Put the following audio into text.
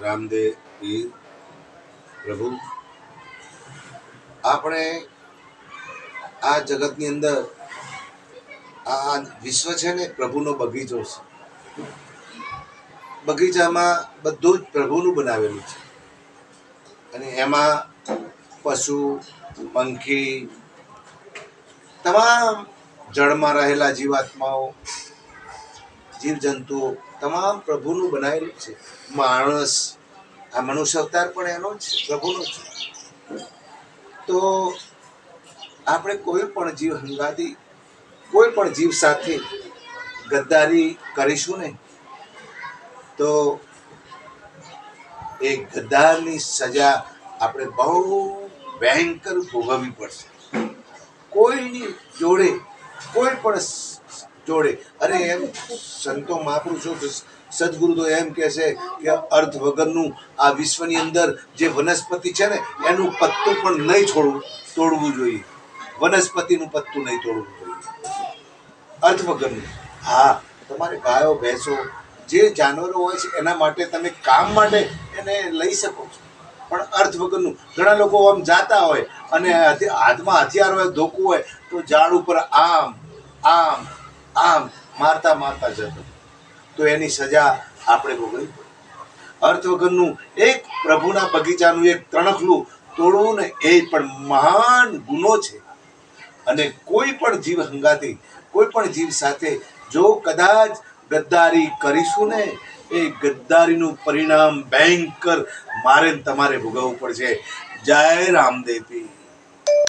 રામદેવ પીર પ્રભુ. આપણે આ જગતની અંદર આ વિશ્વ છે ને પ્રભુનો બગીચો છે. બગીચામાં બધું જ પ્રભુનું બનાવેલું છે. અને એમાં પશુ, પંખી, તમામ જળમાં રહેલા જીવાત્માઓ જીવજંતુઓ તમામ પ્રભુનું બનાવેલું છે. માણસ, આ મનુષ્ય અવતાર પણ એનો જ પ્રભુનો છે. તો આપણે કોઈ પણ જીવ હંગાતી કોઈ પણ જીવ સાથે ગદ્દારી કરીશું ને તો એ ગદ્દારની સજા આપણે બહુ ભયંકર ભોગવવી પડશે. કોઈની જોડે કોઈ પણ જોડે. અરે એમ સંતો મહાપુરુષો સદગુરુ તો એમ કહે છે કે અર્થ વગરનું આ વિશ્વની અંદર જે વનસ્પતિ છે ને, એનું પત્તું પણ નહીં છોડવું, તોડવું જોઈએ. વનસ્પતિનું પત્તું નહીં તોડવું જોઈએ. અર્થ વગરનું. હા, તમારે ગાયો ભેંસો, જે જાનવરો હોય છે, એના માટે તમે કામ માટે એને લઈ શકો છો. પણ અર્થ વગરનું. ઘણા લોકો આમ જાતા હોય અને હાથમાં હથિયાર હોય, ધોકું હોય, તો ઝાડ ઉપર આમ આમ આમ મારતા મારતા જતો. તો એની સજા આપણે ભોગવી અર્થ વગરનું એક પ્રભુના બગીચાનું એક તણખલું તોડવું ને એ પણ મહાન ગુનો છે. અને કોઈ પણ જીવ હંગાતી, કોઈ પણ જીવ સાથે જો કદાચ ગદ્દારી કરીશું ને, એ ગદ્દારીનું પરિણામ ભયંકર મારે તમારે ભોગવવું પડશે. જય રામદેવ